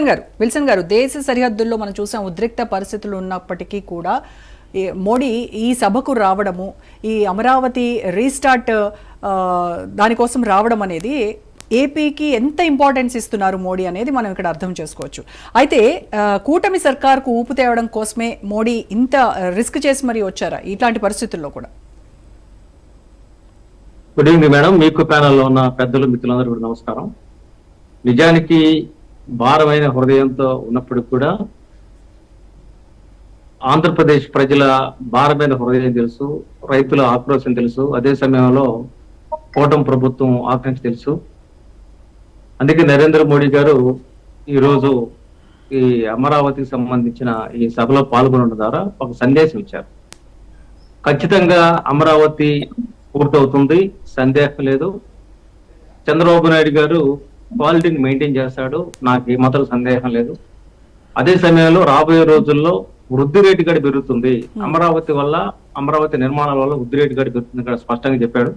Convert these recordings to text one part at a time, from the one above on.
Wilson గారు Wilson గారు దేశ సరిహద్దుల్లో మనం చూసాం ఉద్రిక్త పరిస్థితులు ఉన్నప్పటికీ కూడా మోడీ ఈ సభకు రావడము ఈ అమరావతి రీస్టార్ట్ దానికోసం రావడం అనేది ఏపీకి ఎంత ఇంపార్టెన్స్ ఇస్తున్నారు మోడీ అనేది మనం ఇక్కడ అర్థం చేసుకోవచ్చు. అయితే కూటమి సర్కార్కు ఊపు తేవడం కోసమే మోడీ ఇంత రిస్క్ చేసి మరీ వచ్చారా ఇట్లాంటి పరిస్థితుల్లో కూడా? Good evening madam. మీకు ప్యానల్లో ఉన్న పెద్దలు మిత్రులందరూ నమస్కారం. నిజానికి భారమైన హృదయంతో ఉన్నప్పటికి కూడా ఆంధ్రప్రదేశ్ ప్రజల భారమైన హృదయం తెలుసు రైతుల ఆక్రోశం తెలుసు అదే సమయంలో కూటమి ప్రభుత్వం ఆకాంక్ష తెలుసు. అందుకే నరేంద్ర మోడీ గారు ఈరోజు ఈ అమరావతికి సంబంధించిన ఈ సభలో పాల్గొనడం ద్వారా ఒక సందేశం ఇచ్చారు. ఖచ్చితంగా అమరావతి పూర్తవుతుంది సందేహం లేదు. చంద్రబాబు నాయుడు గారు క్వాలిటీని మెయింటైన్ చేస్తాడు. నాకు ఏమాత్రం సందేహం లేదు. అదే సమయంలో రాబోయే రోజుల్లో వృద్ధి రేటు కూడా పెరుగుతుంది. అమరావతి వల్ల అమరావతి నిర్మాణాల వల్ల వృద్ధి రేటు కూడా పెరుగుతుంది ఇక్కడ స్పష్టంగా చెప్పాడు.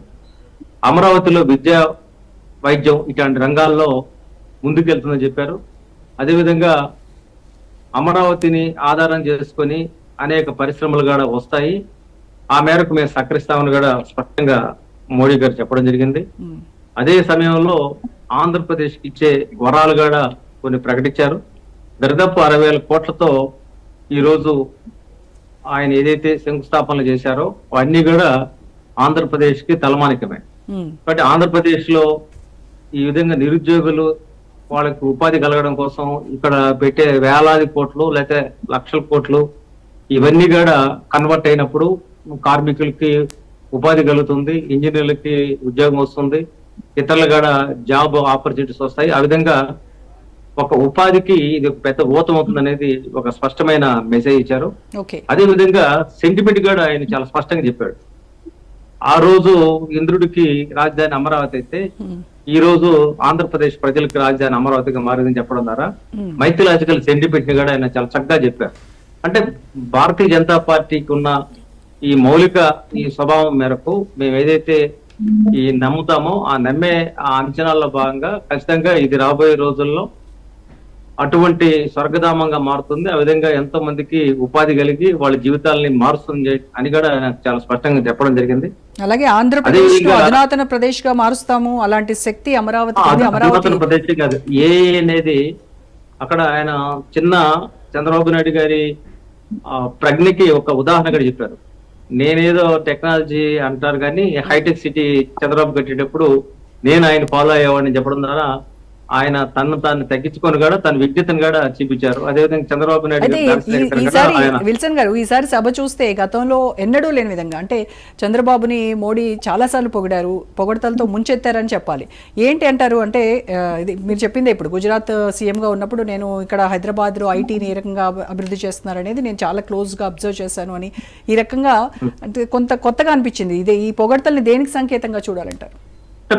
అమరావతిలో విద్య వైద్యం ఇట్లాంటి రంగాల్లో ముందుకెళ్తుందని చెప్పారు. అదేవిధంగా అమరావతిని ఆధారం చేసుకొని అనేక పరిశ్రమలు కూడా వస్తాయి. ఆ మేరకు మేము సహకరిస్తామని కూడా స్పష్టంగా మోడీ గారు చెప్పడం జరిగింది. ఉమ్, అదే సమయంలో ఆంధ్రప్రదేశ్ ఇచ్చే వరాలు కూడా కొన్ని ప్రకటించారు. దరిదాపు అరవై వేల కోట్లతో ఈ రోజు ఆయన ఏదైతే శంకుస్థాపనలు చేశారో అవన్నీ కూడా ఆంధ్రప్రదేశ్కి తలమానికమే. బట్ ఆంధ్రప్రదేశ్లో ఈ విధంగా నిరుద్యోగులు వాళ్ళకి ఉపాధి కలగడం కోసం ఇక్కడ పెట్టే వేలాది కోట్లు లేకపోతే లక్షల కోట్లు ఇవన్నీ కూడా కన్వర్ట్ అయినప్పుడు కార్మికులకి ఉపాధి కలుగుతుంది ఇంజనీర్లకి ఉద్యోగం వస్తుంది. ఇతరులు కూడా జాబ్ ఆపర్చునిటీస్ వస్తాయి. ఆ విధంగా ఒక ఉపాధికి ఇది ఒక పెద్ద ఊతం అవుతుంది అనేది ఒక స్పష్టమైన మెసేజ్ ఇచ్చారు. అదే విధంగా సెంటిమెంట్ కూడా ఆయన చాలా స్పష్టంగా చెప్పాడు. ఆ రోజు ఇంద్రుడికి రాజధాని అమరావతి అయితే ఈ రోజు ఆంధ్రప్రదేశ్ ప్రజలకు రాజధాని అమరావతిగా మారిందని చెప్పడం ద్వారా మైథిలాజికల్ సెంటిమెంట్ని కూడా ఆయన చాలా చక్కగా చెప్పారు. అంటే భారతీయ జనతా పార్టీకి ఉన్న ఈ మౌలిక ఈ స్వభావం మేరకు మేము ఏదైతే ఈ నమ్ముతామో ఆ నమ్మే ఆ అంచనాల్లో భాగంగా ఖచ్చితంగా ఇది రాబోయే రోజుల్లో అటువంటి స్వర్గధామంగా మారుతుంది. ఆ విధంగా ఎంతో మందికి ఉపాధి కలిగి వాళ్ళ జీవితాలని మారుస్తుంది అని కూడా ఆయన చాలా స్పష్టంగా చెప్పడం జరిగింది. అలాగే ఆంధ్రప్రదేశ్ అధునాతన ప్రదేశ్గా మారుస్తాము. అలాంటి శక్తి అమరావతి. అమరావతి ప్రదేశ్ కాదు. ఏ అనేది అక్కడ ఆయన చిన్న చంద్రబాబు నాయుడు గారి ప్రజ్ఞకి ఒక ఉదాహరణ కూడా చెప్పారు. నేనేదో టెక్నాలజీ అంటారు కానీ హైటెక్ సిటీ చంద్రబాబు కట్టేటప్పుడు నేను ఆయన ఫాలో అయ్యేవాడిని చెప్పడం ద్వారా ఆయన తను తాను తగ్గించుకొని కూడా తన విద్యుత్తును కూడా చూపించారు. అదేవిధంగా చంద్రబాబు నాయుడు ఈసారి విల్సన్ గారు ఈసారి సభ చూస్తే గతంలో ఎన్నడూ లేని విధంగా అంటే చంద్రబాబుని మోడీ చాలాసార్లు పొగిడారు పొగడతలతో ముంచెత్తారని చెప్పాలి. ఏంటి అంటారు? అంటే ఇది మీరు చెప్పిందే ఇప్పుడు గుజరాత్ సీఎం గా ఉన్నప్పుడు నేను ఇక్కడ హైదరాబాద్లో ఐటీని ఏ రకంగా అభి- అభివృద్ధి చేస్తున్నారు అనేది నేను చాలా క్లోజ్గా అబ్జర్వ్ చేశాను అని ఈ రకంగా అంటే కొంత కొత్తగా అనిపించింది. ఇది ఈ పొగడతల్ని దేనికి సంకేతంగా చూడాలంటారు?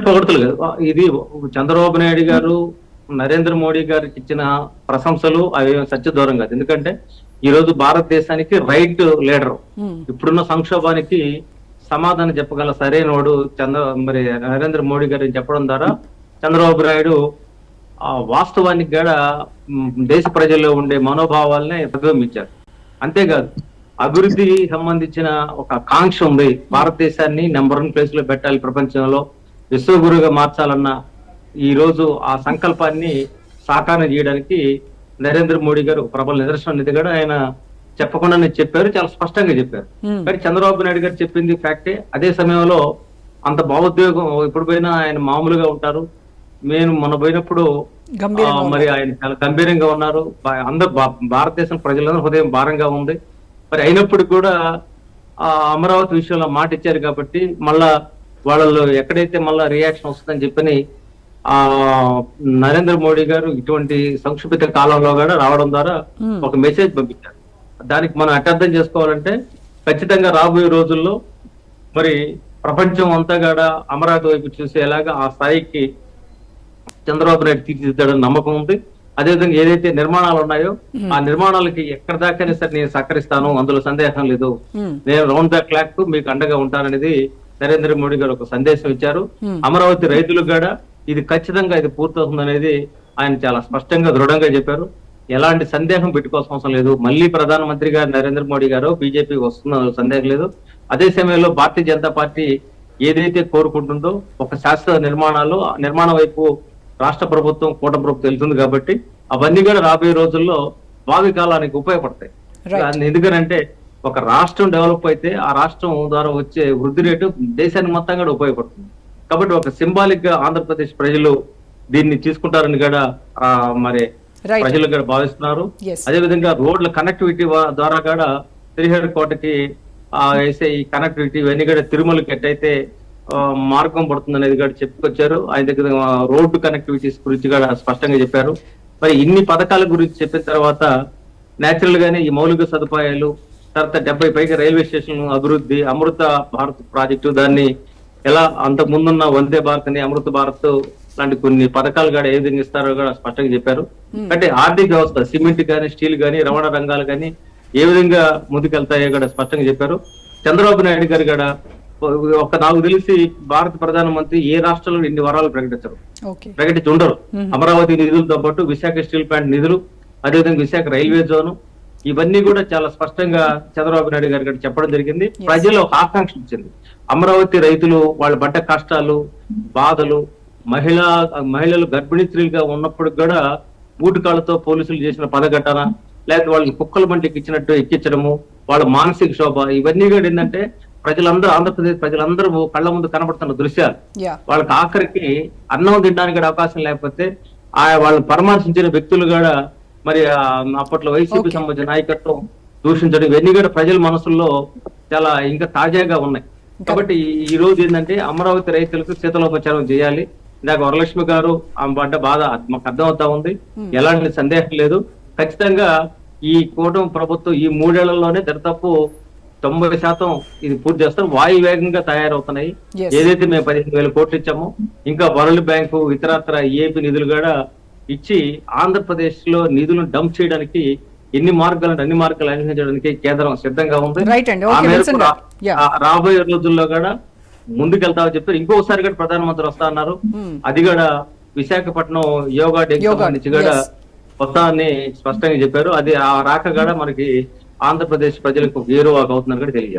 పొగడతలు కాదు. ఇది చంద్రబాబు నాయుడు గారు నరేంద్ర మోడీ గారికి ఇచ్చిన ప్రశంసలు అవి సత్య దూరం కాదు. ఎందుకంటే ఈ రోజు భారతదేశానికి రైట్ లీడర్. ఇప్పుడున్న సంక్షోభానికి సమాధానం చెప్పగల సరైనవాడు చంద్ర మరి నరేంద్ర మోడీ గారు చెప్పడం ద్వారా చంద్రబాబు నాయుడు ఆ వాస్తవానికి కూడా దేశ ప్రజల్లో ఉండే మనోభావాలనే ప్రతిబింబించారు అంతేకాదు అభివృద్ధి సంబంధించిన ఒక కాంక్ష ఉంది. భారతదేశాన్ని నెంబర్ వన్ ప్లేస్లో పెట్టాలి ప్రపంచంలో. విశ్వగురుగా మార్చాలన్న ఈ రోజు ఆ సంకల్పాన్ని సాకారం చేయడానికి నరేంద్ర మోడీ గారు ప్రబల నిదర్శనం అనేది కూడా ఆయన చెప్పకుండానే చెప్పారు చాలా స్పష్టంగా చెప్పారు. కానీ చంద్రబాబు నాయుడు గారు చెప్పింది ఫ్యాక్టే. అదే సమయంలో అంత భావోద్వేగం ఇప్పుడు పోయినా ఆయన మామూలుగా ఉంటారు. నేను మొన్న పోయినప్పుడు మరి ఆయన చాలా గంభీరంగా ఉన్నారు. అందరు భారతదేశం ప్రజలందరూ హృదయం భారంగా ఉంది. మరి అయినప్పుడు కూడా ఆ అమరావతి విషయంలో మాట ఇచ్చారు కాబట్టి మళ్ళా వాళ్ళలో ఎక్కడైతే మళ్ళా రియాక్షన్ వస్తుందని చెప్పని ఆ నరేంద్ర మోడీ గారు ఇటువంటి సంక్షిప్త కాలంలో కూడా రావడం ద్వారా ఒక మెసేజ్ పంపించారు. దానికి మనం అర్థం చేసుకోవాలంటే ఖచ్చితంగా రాబోయే రోజుల్లో మరి ప్రపంచం అంతా కూడా అమరావతి వైపు చూసేలాగా ఆ స్థాయికి చంద్రబాబు నాయుడు తీర్చిదిద్దాడని నమ్మకం ఉంది. అదేవిధంగా ఏదైతే నిర్మాణాలు ఉన్నాయో ఆ నిర్మాణాలకి ఎక్కడ దాకైనా సరే నేను సహకరిస్తాను అందులో సందేహం లేదు. నేను రౌండ్ ద క్లాక్ మీకు అండగా ఉంటాననేది నరేంద్ర మోడీ గారు ఒక సందేశం ఇచ్చారు. అమరావతి రైతులకు కూడా ఇది ఖచ్చితంగా ఇది పూర్తవుతుంది అనేది ఆయన చాలా స్పష్టంగా దృఢంగా చెప్పారు. ఎలాంటి సందేహం పెట్టుకోవాల్సిన అవసరం లేదు. మళ్ళీ ప్రధానమంత్రి గారు నరేంద్ర మోడీ గారు బీజేపీ వస్తున్న సందేహం లేదు. అదే సమయంలో భారతీయ జనతా పార్టీ ఏదైతే కోరుకుంటుందో ఒక శాశ్వత నిర్మాణాలు ఆ నిర్మాణం వైపు రాష్ట్ర ప్రభుత్వం కూట ప్రభుత్వం వెళ్తుంది కాబట్టి అవన్నీ కూడా రాబోయే రోజుల్లో భావి కాలానికి ఉపయోగపడతాయి ఎందుకనంటే ఒక రాష్ట్రం డెవలప్ అయితే ఆ రాష్ట్రం ద్వారా వచ్చే వృద్ధి రేటు దేశానికి మొత్తం కూడా ఉపయోగపడుతుంది కాబట్టి ఒక సింబాలిక్గా ఆంధ్రప్రదేశ్ ప్రజలు దీన్ని తీసుకుంటారని కూడా మరి. ప్రజలు కూడా భావిస్తున్నారు Yes. అదే విధంగా రోడ్ల కనెక్టివిటీ ద్వారా కూడా శ్రీహరి కోటకి ఆ, వేసే ఈ కనెక్టివిటీ ఇవన్నీ కూడా తిరుమలకి ఎట్టయితే మార్గం పడుతుంది అనేది కూడా చెప్పుకొచ్చారు ఆయన దగ్గర రోడ్డు కనెక్టివిటీస్ గురించి కూడా స్పష్టంగా చెప్పారు మరి ఇన్ని పథకాల గురించి చెప్పిన తర్వాత నేచురల్ గానే ఈ మౌలిక సదుపాయాలు తర్వాత డెబ్బై పైగా రైల్వే స్టేషన్ అభివృద్ధి అమృత భారత్ ప్రాజెక్టు దాన్ని ఎలా అంతకు ముందున్న వందే భారత్ అని అమృత భారత్ లాంటి కొన్ని పథకాలు కూడా ఏ విధంగా ఇస్తారో కూడా స్పష్టంగా చెప్పారు. అంటే ఆర్థిక వ్యవస్థ సిమెంట్ కానీ స్టీల్ కానీ రవాణా రంగాలు కానీ ఏ విధంగా ముందుకెళ్తాయో కూడా స్పష్టంగా చెప్పారు. చంద్రబాబు నాయుడు గారు కూడా ఒక నాకు తెలిసి భారత ప్రధానమంత్రి ఏ రాష్ట్రంలో ఇన్ని వరాలు ప్రకటించరు. ప్రకటించి ఉండరు. అమరావతి నిధులతో పాటు విశాఖ స్టీల్ ప్లాంట్ నిధులు అదేవిధంగా విశాఖ రైల్వే జోను ఇవన్నీ కూడా చాలా స్పష్టంగా చంద్రబాబు నాయుడు గారు కూడా చెప్పడం జరిగింది. ప్రజలు ఒక ఆకాంక్ష ఇచ్చింది అమరావతి రైతులు వాళ్ళ పడ్డ కష్టాలు బాధలు మహిళా మహిళలు గర్భిణీ స్త్రీలుగా ఉన్నప్పుడు కూడా బూటుకాళ్ళతో పోలీసులు చేసిన పదఘటన లేకపోతే వాళ్ళకి కుక్కల బండికి ఇచ్చినట్టు ఎక్కించడము వాళ్ళ మానసిక శోభ ఇవన్నీ కూడా ఏంటంటే ప్రజలందరూ ఆంధ్రప్రదేశ్ ప్రజలందరూ కళ్ళ ముందు కనబడుతున్న దృశ్యాలు. వాళ్ళకి ఆఖరికి అన్నం తినడానికి కూడా అవకాశం లేకపోతే ఆ వాళ్ళు పరామర్శించిన వ్యక్తులు కూడా మరి అప్పట్లో వైసీపీ. సంబంధించిన నాయకత్వం దూషించడం ఇవన్నీ కూడా ప్రజల మనసుల్లో చాలా ఇంకా తాజాగా ఉన్నాయి. కాబట్టి ఈ- రోజు ఏంటంటే అమరావతి రైతులకు శీతలోపచారం చేయాలి. ఇందాక వరలక్ష్మి గారు ఆమె పడ్డ బాధ మాకు అర్థమవుతా ఉంది. ఎలాంటి సందేహం లేదు. ఖచ్చితంగా ఈ కూటమి ప్రభుత్వం ఈ మూడేళ్ళలోనే దరిదాపు తొంభై శాతం ఇది పూర్తి చేస్తారు. వాయు వేగంగా తయారవుతున్నాయి. ఏదైతే మేము పదిహేను వేల కోట్లు ఇచ్చామో ఇంకా వరల్డ్ బ్యాంకు ఇతరత్ర ఏపీ నిధులు కూడా ఇచ్చి ఆంధ్రప్రదేశ్లో నిధులను డంప్ చేయడానికి ఎన్ని మార్గాలు అన్ని మార్గాలు అన్వేషించడానికి కేంద్రం సిద్ధంగా ఉంది. ఆ మేరకు రాబోయే రోజుల్లో కూడా ముందుకెళ్తామని చెప్పారు. ఇంకోసారి కూడా ప్రధానమంత్రి వస్తా అన్నారు. అది కూడా విశాఖపట్నం యోగా యోగా, సంబంధించి కూడా yes. వస్తామని స్పష్టంగా చెప్పారు. అది ఆ రాక కూడా మనకి ఆంధ్రప్రదేశ్ ప్రజలకు గేరువాక అవుతుందని కూడా తెలియజేస్తారు